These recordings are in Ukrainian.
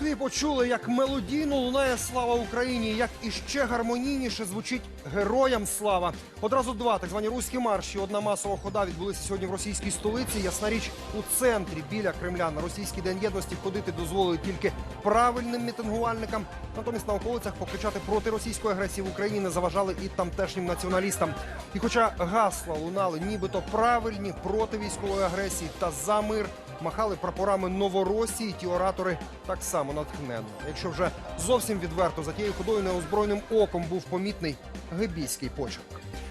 Москві почули, як мелодійно лунає слава Україні, як іще гармонійніше звучить героям слава. Одразу два так звані руські марші. Одна масова хода відбулися сьогодні в російській столиці. Ясна річ у центрі біля Кремля на російський день єдності ходити дозволили тільки правильним мітингувальникам. Натомість на околицях покричати проти російської агресії в Україні заважали і тамтешнім націоналістам. І хоча гасла лунали, нібито правильні проти військової агресії та за мир. Махали прапорами Новоросії. Ті оратори так само натхненно. Якщо вже зовсім відверто за тією ходою неозброєним оком був помітний гебійський почерк.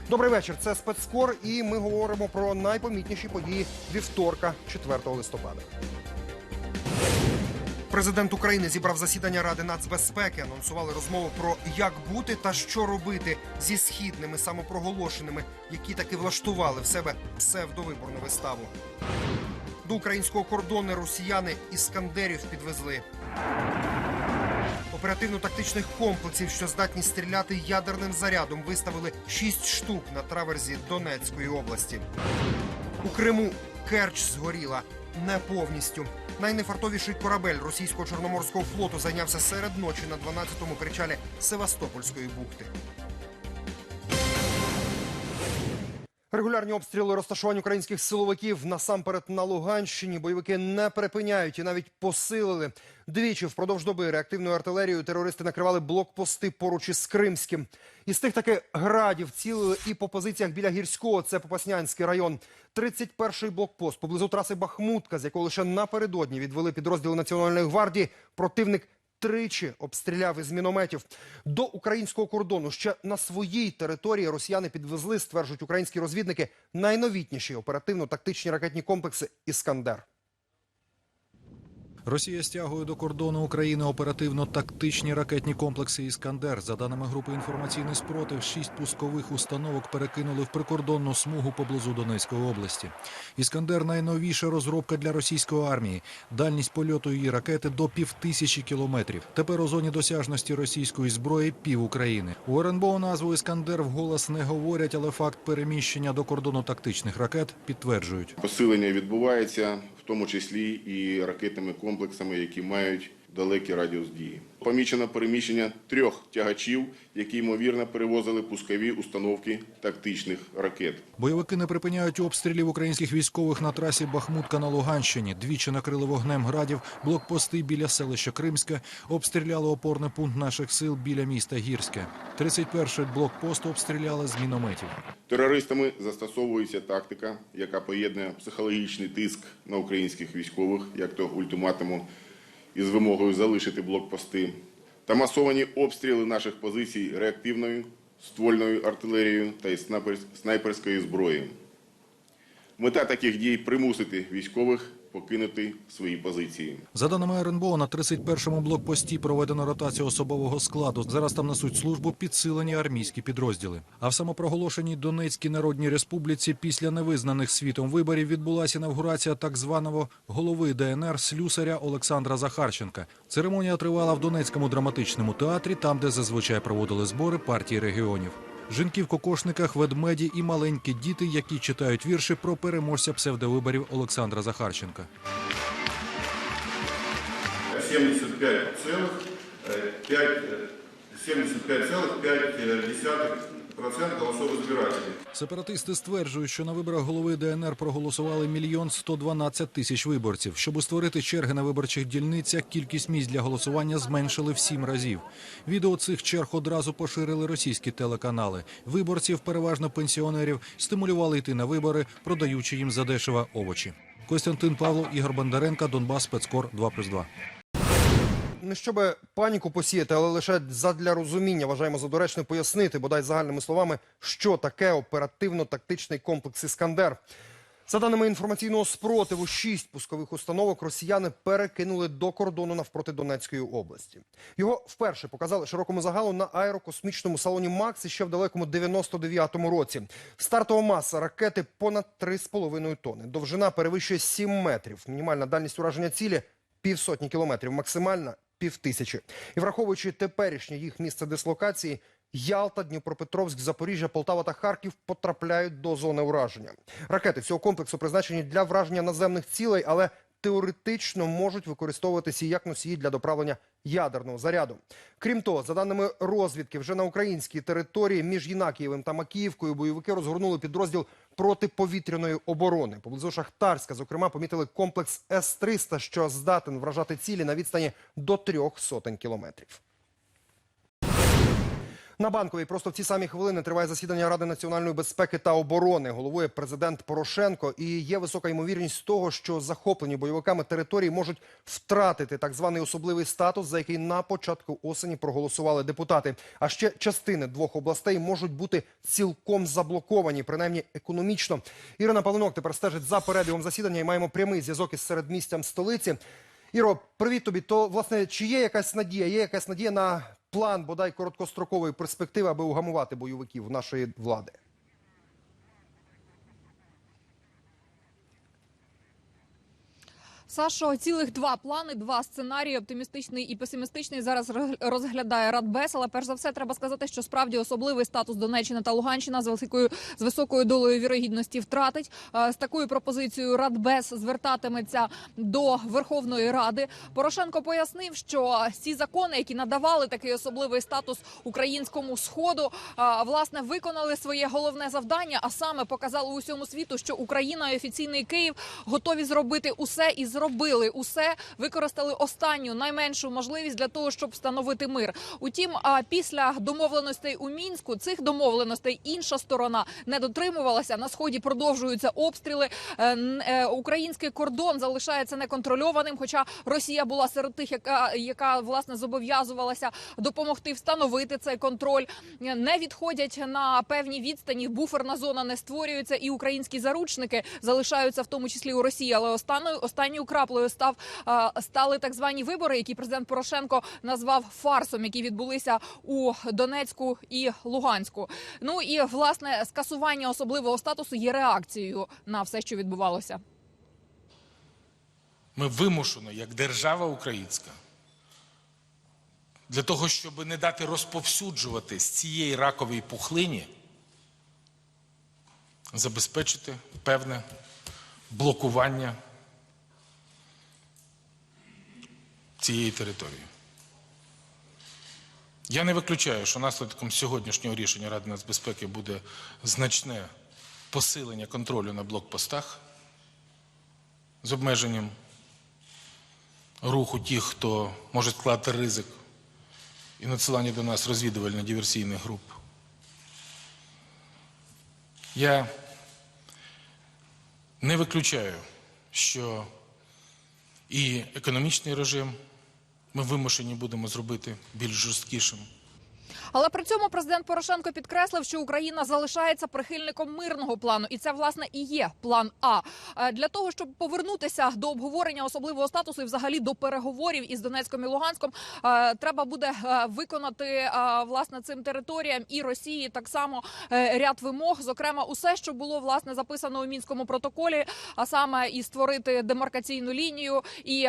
Добрий вечір. Це спецкор, і ми говоримо про найпомітніші події вівторка, 4 листопада. Президент України зібрав засідання Ради нацбезпеки. Анонсували розмову про як бути та що робити зі східними самопроголошеними, які таки влаштували в себе псевдовиборну виставу. До українського кордону росіяни іскандерів підвезли. Оперативно-тактичних комплексів, що здатні стріляти ядерним зарядом, виставили 6 штук на траверзі Донецької області. У Криму Керч згоріла не повністю. Найнефартовіший корабель російського чорноморського флоту зайнявся серед ночі на 12-му причалі Севастопольської бухти. Регулярні обстріли розташувань українських силовиків насамперед на Луганщині бойовики не перепиняють і навіть посилили. Двічі впродовж доби реактивною артилерією терористи накривали блокпости поруч із Кримським. Із тих таки градів цілили і по позиціях біля гірського. Це Попаснянський район. 31-й блокпост поблизу траси Бахмутка, з якого лише напередодні відвели підрозділи Національної гвардії. Противник тричі обстріляв із мінометів. До українського кордону ще на своїй території росіяни підвезли, стверджують українські розвідники, найновітніші оперативно-тактичні ракетні комплекси «Іскандер». Росія стягує до кордону України оперативно-тактичні ракетні комплекси «Іскандер». За даними групи інформаційний спротив, шість пускових установок перекинули в прикордонну смугу поблизу Донецької області. «Іскандер» – найновіша розробка для російської армії. Дальність польоту її ракети до півтисячі кілометрів. Тепер у зоні досяжності російської зброї пів України. У РНБО назву «Іскандер» вголос не говорять, але факт переміщення до кордону тактичних ракет підтверджують. Посилення відбувається, в тому числі і ракетними комплексами, які мають далекий радіус дії. Помічено переміщення трьох тягачів, які ймовірно перевозили пускові установки тактичних ракет. Бойовики не припиняють обстрілів українських військових на трасі Бахмутка на Луганщині. Двічі накрили вогнем градів, блокпости біля селища Кримське, обстріляли опорний пункт наших сил біля міста Гірське. 31-й блокпост обстріляли з мінометів. Терористами застосовується тактика, яка поєднує психологічний тиск на українських військових, як то ультиматуму із вимогою залишити блокпости, та масовані обстріли наших позицій реактивною ствольною артилерією та із снайпер- снайперської зброї. Мета таких дій примусити військових покинути свої позиції. За даними РНБО, на 31-му блокпості проведено ротацію особового складу. Зараз там несуть службу підсилені армійські підрозділи. А в самопроголошеній Донецькій Народній Республіці після невизнаних світом виборів відбулася інавгурація так званого голови ДНР слюсаря Олександра Захарченка. Церемонія тривала в Донецькому драматичному театрі, там, де зазвичай проводили збори партії регіонів. Жінки в кокошниках, ведмеді і маленькі діти, які читають вірші про переможця псевдовиборів Олександра Захарченка. 75,5% голосов избирателей. Сепаратисти стверджують, що на виборах голови ДНР проголосували мільйон 112 тисяч виборців. Щоб створити черги на виборчих дільницях, кількість місць для голосування зменшили в сім разів. Відео цих черг одразу поширили російські телеканали. Виборців, переважно пенсіонерів, стимулювали йти на вибори, продаючи їм задешево овочі. Костянтин Павлов, Ігор Бондаренко, Донбас, спецкор 2+,2. Не щоб паніку посіяти, але лише задля розуміння вважаємо за доречне пояснити, бодай загальними словами, що таке оперативно-тактичний комплекс Іскандер. За даними інформаційного спротиву, шість пускових установок росіяни перекинули до кордону навпроти Донецької області. Його вперше показали широкому загалу на аерокосмічному салоні Макс ще в далекому 99-му році. Стартова маса ракети понад 3,5 тонни. Довжина перевищує 7 метрів. Мінімальна дальність ураження цілі півсотні кілометрів, максимальна півтисячі. І враховуючи теперішнє їх місце дислокації, Ялта, Дніпропетровськ, Запоріжжя, Полтава та Харків потрапляють до зони ураження. Ракети цього комплексу призначені для враження наземних цілей, але теоретично можуть використовуватися як носії для доправлення ядерного заряду. Крім того, за даними розвідки, вже на українській території між Єнакієвим та Макіївкою бойовики розгорнули підрозділ протиповітряної оборони. Поблизу Шахтарська, зокрема, помітили комплекс С-300, що здатен вражати цілі на відстані до трьох сотень кілометрів. На банковій просто в ці самі хвилини триває засідання Ради національної безпеки та оборони. Головує президент Порошенко. І є висока ймовірність того, що захоплені бойовиками території можуть втратити так званий особливий статус, за який на початку осені проголосували депутати. А ще частини двох областей можуть бути цілком заблоковані, принаймні економічно. Ірина Павленок тепер стежить за перебігом засідання і маємо прямий зв'язок із середмістям столиці. Іро, привіт тобі. То власне чи є якась надія? Є якась надія на план бодай короткострокової перспективи, аби угамувати бойовиків нашої влади? Сашо, цілих два плани, два сценарії, оптимістичний і песимістичний. Зараз розглядає Радбес. Але перш за все треба сказати, що справді особливий статус Донеччина та Луганщина з високою з високою долею вірогідності втратить. Е, З такою пропозицією Радбес звертатиметься до Верховної Ради. Порошенко пояснив, що ці закони, які надавали такий особливий статус українському сходу, е, власне виконали своє головне завдання, а саме показали усьому світу, що Україна і офіційний Київ готові зробити усе і зробили усе, використали останню найменшу можливість для того, щоб встановити мир. Утім, після домовленостей у мінську цих домовленостей інша сторона не дотримувалася. На сході продовжуються обстріли. Е, е, Український кордон залишається неконтрольованим. Хоча Росія була серед тих, яка яка власне зобов'язувалася допомогти встановити цей контроль. Не відходять на певні відстані. Буферна зона не створюється, і українські заручники залишаються в тому числі у Росії. Але останньою останньою краплею став стали так звані вибори, які президент Порошенко назвав фарсом, які відбулися у Донецьку і Луганську. Ну і власне скасування особливого статусу є реакцією на все, що відбувалося. Ми вимушено, як держава українська, для того, щоб не дати розповсюджувати з цієї ракової пухлині, забезпечити певне блокування цієї території. Я не виключаю, що наслідком сьогоднішнього рішення Ради нацбезпеки буде значне посилення контролю на блокпостах з обмеженням руху тих, хто може складати ризик і надсилання до нас розвідувально-диверсійних груп. Я не виключаю, що і економічний режим ми вимушені будемо зробити більш жорсткішим. Але при цьому президент Порошенко підкреслив, що Україна залишається прихильником мирного плану, і це власне і є план А. Е, для того, щоб повернутися до обговорення особливого статусу і взагалі до переговорів із Донецьком і Луганськом, е, треба буде е, виконати власне цим територіям і Росії так само ряд вимог, зокрема, усе, що було власне записано у мінському протоколі, а саме і створити демаркаційну лінію, і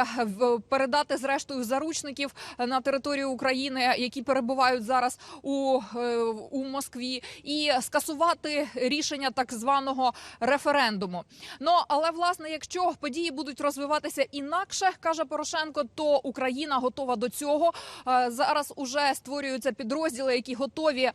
передати зрештою заручників на територію України, які перебувають зараз у, е, у Москві, і скасувати рішення так званого референдуму. Ну але власне, якщо події будуть розвиватися інакше, каже Порошенко, то Україна готова до цього. Е, Зараз уже створюються підрозділи, які готові е,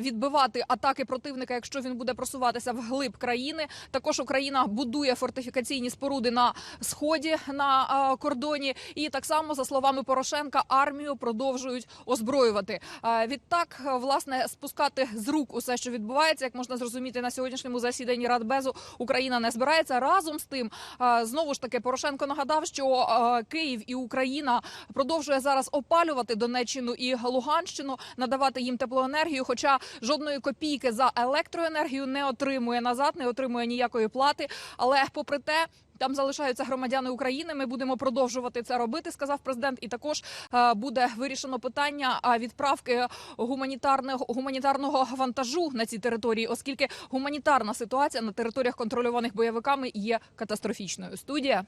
відбивати атаки противника, якщо він буде просуватися вглиб країни. Також Україна будує фортифікаційні споруди на сході на кордоні, і так само за словами Порошенка, армію продовжують озброювати. Відтак, е, власне, спускати з рук усе, що відбувається, як можна зрозуміти на сьогоднішньому засіданні Радбезу, Україна не збирається. Разом з тим, е, знову ж таки, Порошенко нагадав, що е, Київ і Україна продовжує зараз опалювати Донеччину і Луганщину, надавати їм теплоенергію. Хоча жодної копійки за електроенергію не отримує назад, не отримує ніякої плати. Але попри те. Там залишаються громадяни України. Ми будемо продовжувати це робити, сказав президент. І також е, буде вирішено питання відправки гуманітарного гуманітарного вантажу на ці території, оскільки гуманітарна ситуація на територіях контрольованих бойовиками є катастрофічною. Студія.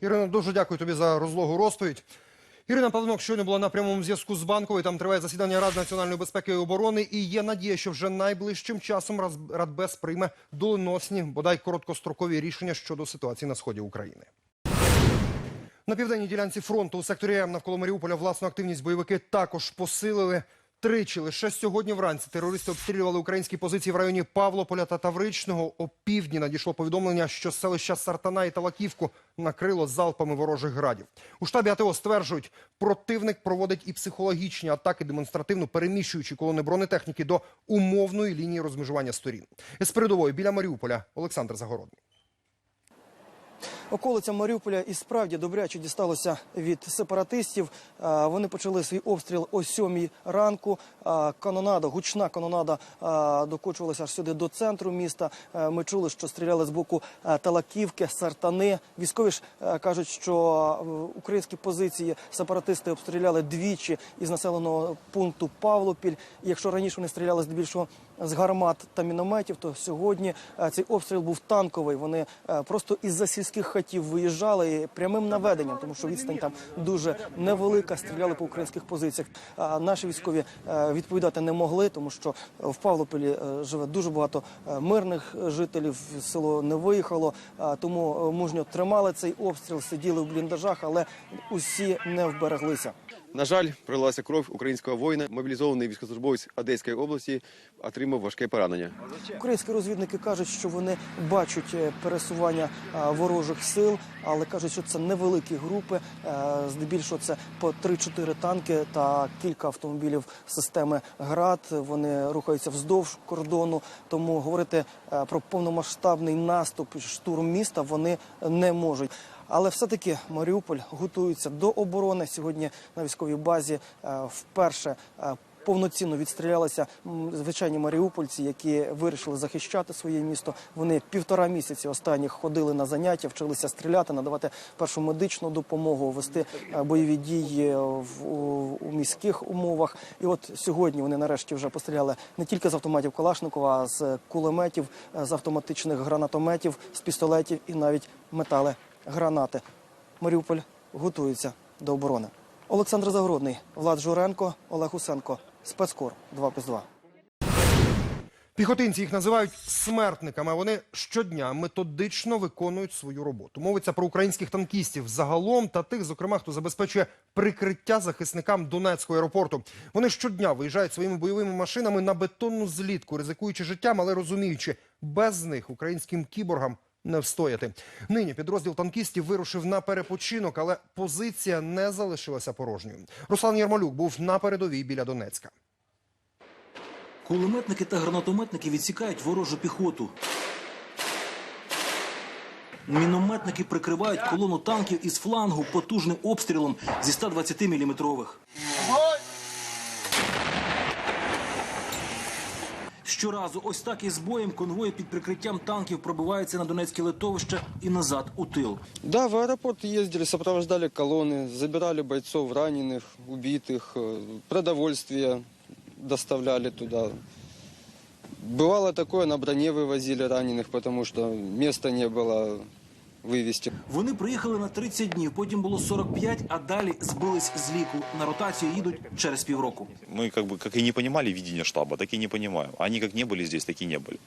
Ірина, дуже дякую тобі за розлогу розповідь. Ірина Павленок щойно була на прямому зв'язку з банковою. Там триває засідання Ради національної безпеки і оборони. І є надія, що вже найближчим часом Радбез прийме доленосні, бодай короткострокові рішення щодо ситуації на сході України. На південній ділянці фронту у секторі М навколо Маріуполя власну активність бойовики також посилили. Тричі лише сьогодні вранці терористи обстрілювали українські позиції в районі Павлополя та Тавричного. О півдні надійшло повідомлення, що селища Сартана і Талаківку накрило залпами ворожих градів. У штабі АТО стверджують, противник проводить і психологічні атаки, демонстративно переміщуючи колони бронетехніки до умовної лінії розмежування сторін. З передової біля Маріуполя Олександр Загородний. Околиця Маріуполя і справді добряче дісталося від сепаратистів. Вони почали свій обстріл о сьомій ранку. Канонада, гучна канонада докочувалася аж сюди до центру міста. Ми чули, що стріляли з боку Талаківки, Сартани. Військові ж кажуть, що українські позиції сепаратисти обстріляли двічі із населеного пункту Павлопіль. Якщо раніше вони стріляли здебільшого з гармат та мінометів, то сьогодні е, цей обстріл був танковий. Вони е, просто із-за сільських хатів виїжджали і прямим наведенням, тому що відстань там дуже невелика. Стріляли по українських позиціях. Наші військові е, відповідати не могли, тому що в Павлополі живе дуже багато мирних жителів. Село не виїхало, тому мужньо тримали цей обстріл, сиділи в бліндажах, але усі не вбереглися. На жаль, пролилася кров українського воїна. Мобілізований військовослужбовець Одеської області отримав важке поранення. Українські розвідники кажуть, що вони бачать е, пересування е, ворожих сил, але кажуть, що це невеликі групи. е, Здебільшого це по 3-4 танки та кілька автомобілів системи ГРАД. Вони рухаються вздовж кордону. Тому говорити про повномасштабний наступ, штурм міста вони не можуть. Але все-таки Маріуполь готується до оборони. Сьогодні на військовій базі е, вперше е, повноцінно відстрілялися звичайні маріупольці, які вирішили захищати своє місто. Вони півтора місяці останніх ходили на заняття, вчилися стріляти, надавати першу медичну допомогу, вести е, бойові дії в у, у міських умовах. І от сьогодні вони нарешті вже постріляли не тільки з автоматів Калашникова, а з кулеметів, з автоматичних гранатометів, з пістолетів і навіть метали гранати. Маріуполь готується до оборони. Олександр Загородний, Влад Журенко, Олег Усенко. Спецкор 2+,2. Піхотинці їх називають смертниками. Вони щодня методично виконують свою роботу. Мовиться про українських танкістів загалом та тих, зокрема, хто забезпечує прикриття захисникам Донецького аеропорту. Вони щодня виїжджають своїми бойовими машинами на бетонну злітку, ризикуючи життям, але розуміючи, без них українським кіборгам не встояти. Нині підрозділ танкістів вирушив на перепочинок, але позиція не залишилася порожньою. Руслан Ярмолюк був на передовій біля Донецька. Кулеметники та гранатометники відсікають ворожу піхоту. Мінометники прикривають колону танків із флангу потужним обстрілом зі 120 міліметрових. Щоразу ось так із боєм конвої під прикриттям танків пробиваються на Донецьке литовище і назад у тил. Да, в аэропорт ездили, сопровождали колонны, забирали бойцов раненых, убитых, э, продовольствие доставляли туда. Бывало такое, на броне вывозили раненых, потому что места не было вывести. Вони приїхали на 30 днів, потім було 45, а далі збились з ліку. На ротацію їдуть через півроку. Мы как бы как и не понимали видение штаба, так и не понимаем. Они как не были здесь, так и не были.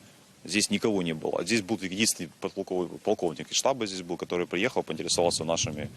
Здесь никого не было. Здесь был единственный подполковый- полковник из штаба здесь был, который приехал, поинтересовался нашими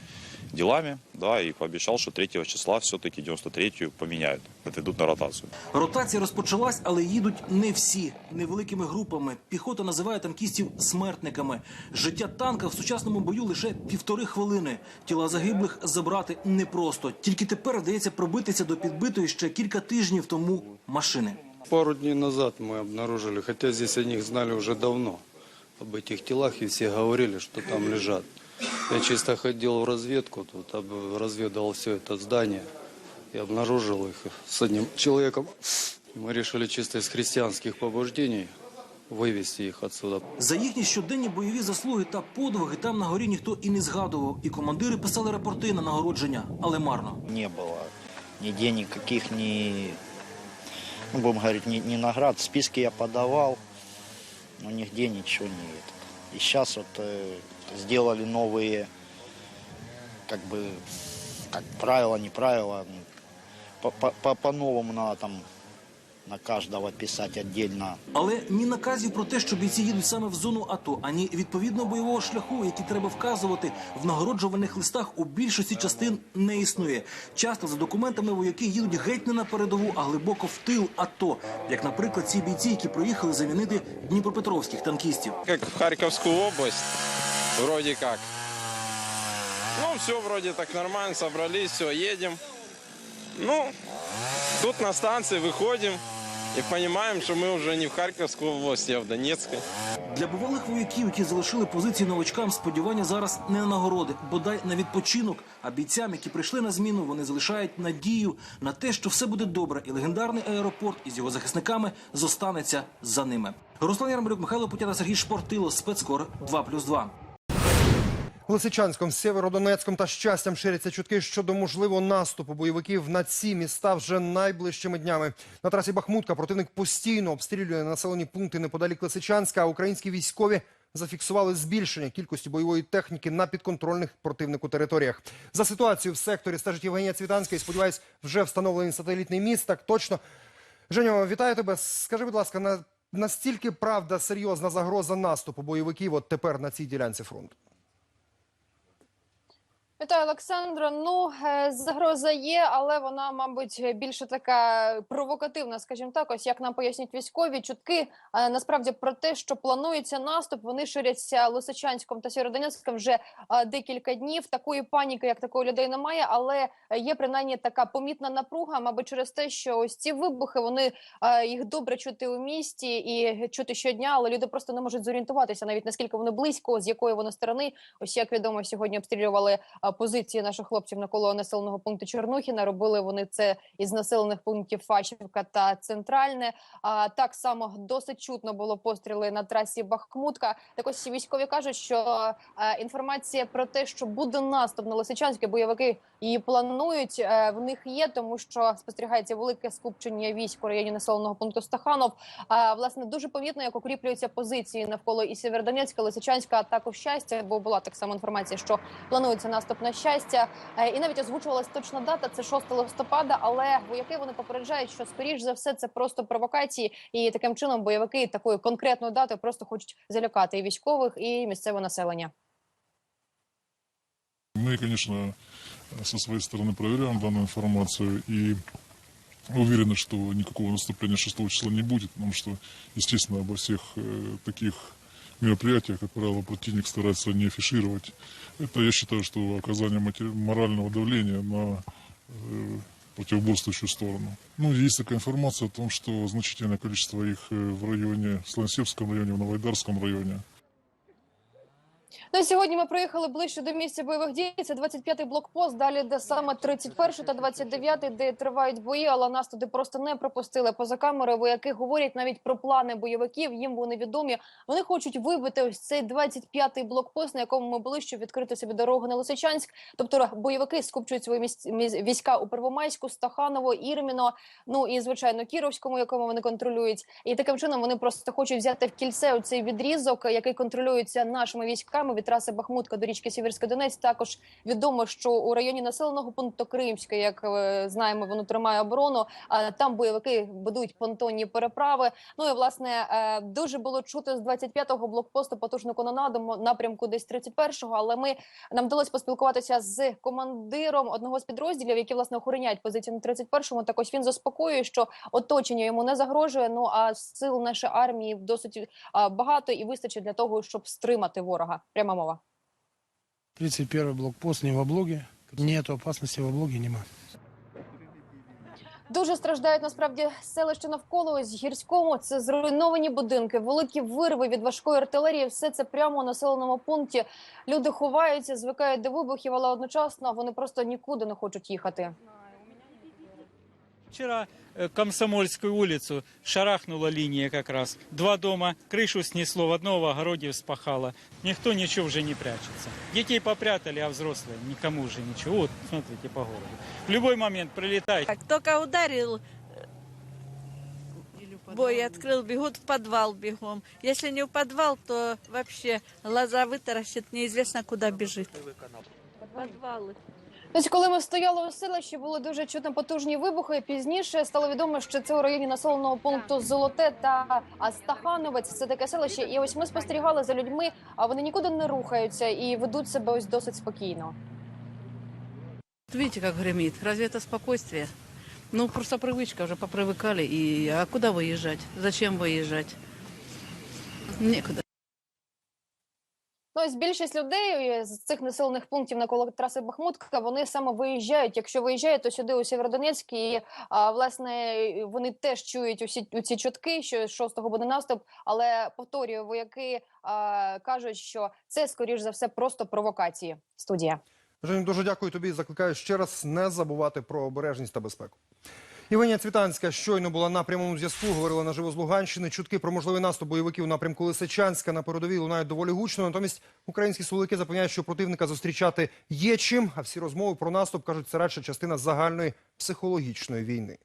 делами, да, и пообещал, что 3 числа все-таки 93-ю поменяют, отведут на ротацию. Ротація розпочалась, але їдуть не всі невеликими групами. Піхота називає танкістів смертниками. Життя танка в сучасному бою лише півтори хвилини. Тіла загиблих забрати непросто. Тільки тепер вдається пробитися до підбитої ще кілька тижнів тому машини. Пару дней назад мы обнаружили, хотя здесь о них знали уже давно, об этих телах, и все говорили, что там лежат. Я чисто ходил в разведку, тут об- разведывал все это здание и обнаружил их с одним человеком. Мы решили чисто из христианских побуждений вывести их отсюда. За їхні щоденні бойові заслуги та подвиги там на горі ніхто і не згадував. І командири писали рапорти на нагородження, але марно. не было нигде никаких ни, ну, будем говорить, ни, ни наград. Списки я подавал, но нигде ничего не это. И сейчас вот э, сделали новые, как бы, как правила, не правила. ну, по- по- По-новому надо там на каждого писать отдельно Але ні наказів про те, що бійці їдуть саме в зону АТО, ані відповідного бойового шляху, який треба вказувати в нагороджувальних листах у більшості частин не існує. Часто за документами вояки їдуть геть не на передову, а глибоко в тил АТО, як, наприклад, ці бійці, які приїхали замінити дніпропетровських танкістів. Как в Харьковскую область, вроде как. Ну, все вроде так нормально, собрались, все, едем. Ну, тут на станции выходим и понимаем, что мы уже не в Харьковской области, а в Донецкой. Для бувалих вояків, які залишили позиції новачкам, сподівання зараз не на нагороди, бодай на відпочинок. А бійцям, які прийшли на зміну, вони залишають надію на те, що все буде добре, і легендарний аеропорт із його захисниками зостанеться за ними. Руслан Ярмолюк, Михайло Путята, Сергій Шпортило, спецкор 2+,2. Лисичанськом, Сєвєродонецьком та щастям ширяться чутки щодо можливого наступу бойовиків на ці міста вже найближчими днями. На трасі Бахмутка противник постійно обстрілює населені пункти неподалік Лисичанська, а українські військові зафіксували збільшення кількості бойової техніки на підконтрольних противнику територіях. За ситуацією в секторі стежить Євгенія Цвітанська і сподіваюсь, вже встановлений сателітний міст. Так точно. Женю, вітаю тебе. Скажи, будь ласка, на настільки правда серйозна загроза наступу бойовиків от тепер на цій ділянці фронту? Вітаю, Олександро. Ну е, загроза є, але вона, мабуть, більше така провокативна, скажімо так. Ось як нам пояснюють військові чутки. е, Насправді про те, що планується наступ, вони ширяться Лисичанськом та Сєвєродонецьком вже е, декілька днів. Такої паніки, як такої людей, немає, але є принаймні така помітна напруга, мабуть, через те, що ось ці вибухи вони їх добре чути у місті і чути щодня, але люди просто не можуть зорієнтуватися навіть наскільки вони близько, з якої вони сторони. Ось як відомо, сьогодні обстрілювали а, позиції наших хлопців навколо населеного пункту Чорнухіна. Робили вони це із населених пунктів Фачівка та Центральне. А так само досить чутно було постріли на трасі Бахмутка. Так ось військові кажуть, що інформація про те, що буде наступ на Лисичанське, бойовики її планують. е, В них є, тому що спостерігається велике скупчення військ у районі населеного пункту Стаханов. А власне дуже помітно, як укріплюються позиції навколо і Сєвєродонецька, Лисичанська, а також щастя. Бо була так само інформація, що планується наступ на щастя, Е, і навіть озвучувалась точна дата. Це 6 листопада. Але вояки вони попереджають, що скоріш за все це просто провокації, і таким чином бойовики такою конкретною датою просто хочуть залякати і військових, і місцеве населення. Мы, конечно, со своей стороны проверяем данную информацию и уверены, что никакого наступления 6 числа не будет, потому что, естественно, обо всех э, таких мероприятиях, как правило, противник старается не афишировать. Это, я считаю, что оказание матери- морального давления на э, противоборствующую сторону. Ну, есть такая информация о том, что значительное количество их э, в районе, в Слонсевском районе, в Новоайдарском районе. Ну, сьогодні ми приїхали ближче до місця бойових дій. Це 25-й блокпост. Далі де саме 31-й та 29-й, де тривають бої, але нас туди просто не пропустили. Поза камерою вояки говорять навіть про плани бойовиків. Їм вони відомі. Вони хочуть вибити ось цей 25-й блокпост, на якому ми були, щоб відкрити собі дорогу на Лисичанськ. Тобто бойовики скупчують свої місць- міс- війська у Первомайську, Стаханово, Ірміно, ну і звичайно Кіровському, якому вони контролюють. І таким чином вони просто хочуть взяти в кільце цей відрізок, який контролюється нашими військами від траси Бахмутка до річки Сіверська Донець. Також відомо, що у районі населеного пункту Кримське, як е, знаємо, воно тримає оборону. А там бойовики будують понтонні переправи. Ну і власне е, дуже було чути з 25-го блокпосту потужну канонаду м- напрямку десь 31-го, Але ми нам вдалося поспілкуватися з командиром одного з підрозділів, які власне охороняють позиції на 31-му. Так ось він заспокоює, що оточення йому не загрожує. Ну а сил нашої армії досить багато і вистачить для того, щоб стримати ворога. Пряма мова. 31 блокпост не в облоге. Нет опасности в облоге, нема. Дуже страждають насправді селища навколо ось гірському. Це зруйновані будинки, великі вирви від важкої артилерії. Все це прямо у населеному пункті. Люди ховаються, звикають до вибухів, але одночасно вони просто нікуди не хочуть їхати. Вчера э, Комсомольскую улицу шарахнула линия как раз. Два дома, крышу снесло, в одного в огороде вспахало. Никто ничего уже не прячется. Детей попрятали, а взрослые никому уже ничего. Вот, смотрите, по городу. В любой момент прилетает. Как только ударил, бой открыл, бегут в подвал бегом. Если не в подвал, то вообще глаза вытаращит, неизвестно куда бежит. Подвалы. Ось коли ми стояли у селищі, були дуже чутно потужні вибухи. Пізніше стало відомо, що це у районі населеного пункту Золоте та Астахановець. Це таке селище. І ось ми спостерігали за людьми, а вони нікуди не рухаються і ведуть себе ось досить спокійно. Видите, как гремит. Разве это спокойствие? Ну, просто привычка, уже попривыкали. И а куда выезжать? Зачем выезжать? Некуда. Ну, ось більшість людей з цих населених пунктів навколо траси Бахмутка вони саме виїжджають. Якщо виїжджають, то сюди у Сєвєродонецьк. І а, власне вони теж чують усі ці чутки, що з 6-го буде наступ. Але повторюю, вояки а, кажуть, що це скоріш за все просто провокації. Студія. Женю, дуже дякую тобі. Закликаю ще раз не забувати про обережність та безпеку. Євгенія Цвітанська щойно була на прямому зв'язку. Говорила наживо з Луганщини. Чутки про можливий наступ бойовиків у напрямку Лисичанська на передовій лунають доволі гучно. Натомість українські силовики запевняють, що противника зустрічати є чим. А всі розмови про наступ кажуть, це радше частина загальної психологічної війни.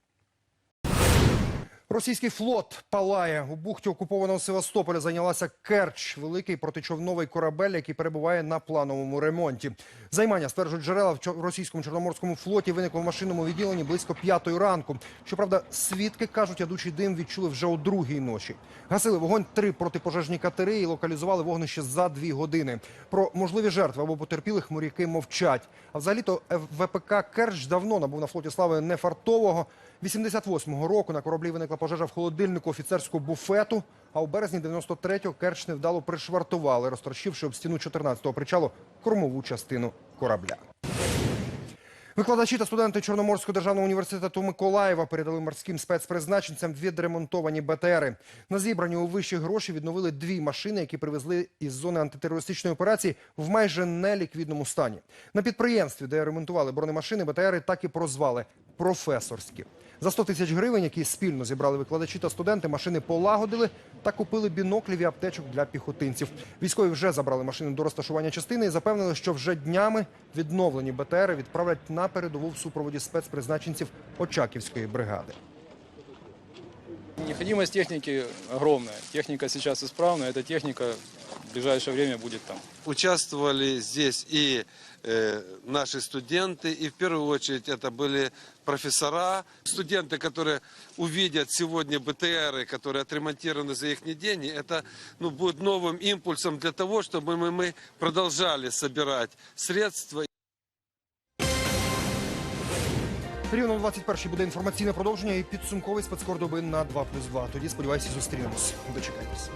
Російський флот палає у бухті окупованого Севастополя. Зайнялася Керч, великий протичовновий корабель, який перебуває на плановому ремонті. Займання стверджують джерела в російському чорноморському флоті. Виникло в машинному відділенні близько п'ятої ранку. Щоправда, свідки кажуть, ядучий дим відчули вже о другій ночі. Гасили вогонь три протипожежні катери і локалізували вогнище за дві години. Про можливі жертви або потерпілих моряки мовчать. А взагалі-то ВПК Керч давно набув на флоті слави нефартового. 88-го року на кораблі виникла пожежа в холодильнику офіцерського буфету. А у березні 93-го Керч невдало пришвартували, розтрощивши об стіну 14-го причалу кормову частину корабля. Викладачі та студенти Чорноморського державного університету Миколаєва передали морським спецпризначенцям відремонтовані БТРи. На зібрані у вищі гроші відновили дві машини, які привезли із зони антитерористичної операції в майже неліквідному стані. На підприємстві, де ремонтували бронемашини, БТРи так і прозвали професорські. За 100 тисяч гривень, які спільно зібрали викладачі та студенти, машини полагодили та купили біноклів і аптечок для піхотинців. Військові вже забрали машини до розташування частини і запевнили, що вже днями відновлені БТРи відправлять на передову в супроводі спецпризначенців Очаківської бригади. Необходимость техники огромная. Техника сейчас исправна, эта техника в ближайшее время будет там. Участвовали здесь и э, наши студенты, и в первую очередь это были профессора, студенты, которые увидят сегодня БТРы, которые отремонтированы за их деньги, это ну, будет новым импульсом для того, чтобы мы, мы продолжали собирать средства. Рівно о 21-й буде інформаційне продовження і підсумковий спецкор доби на 2 плюс 2. Тоді, сподіваюся, зустрінемось. Дочекайтесь.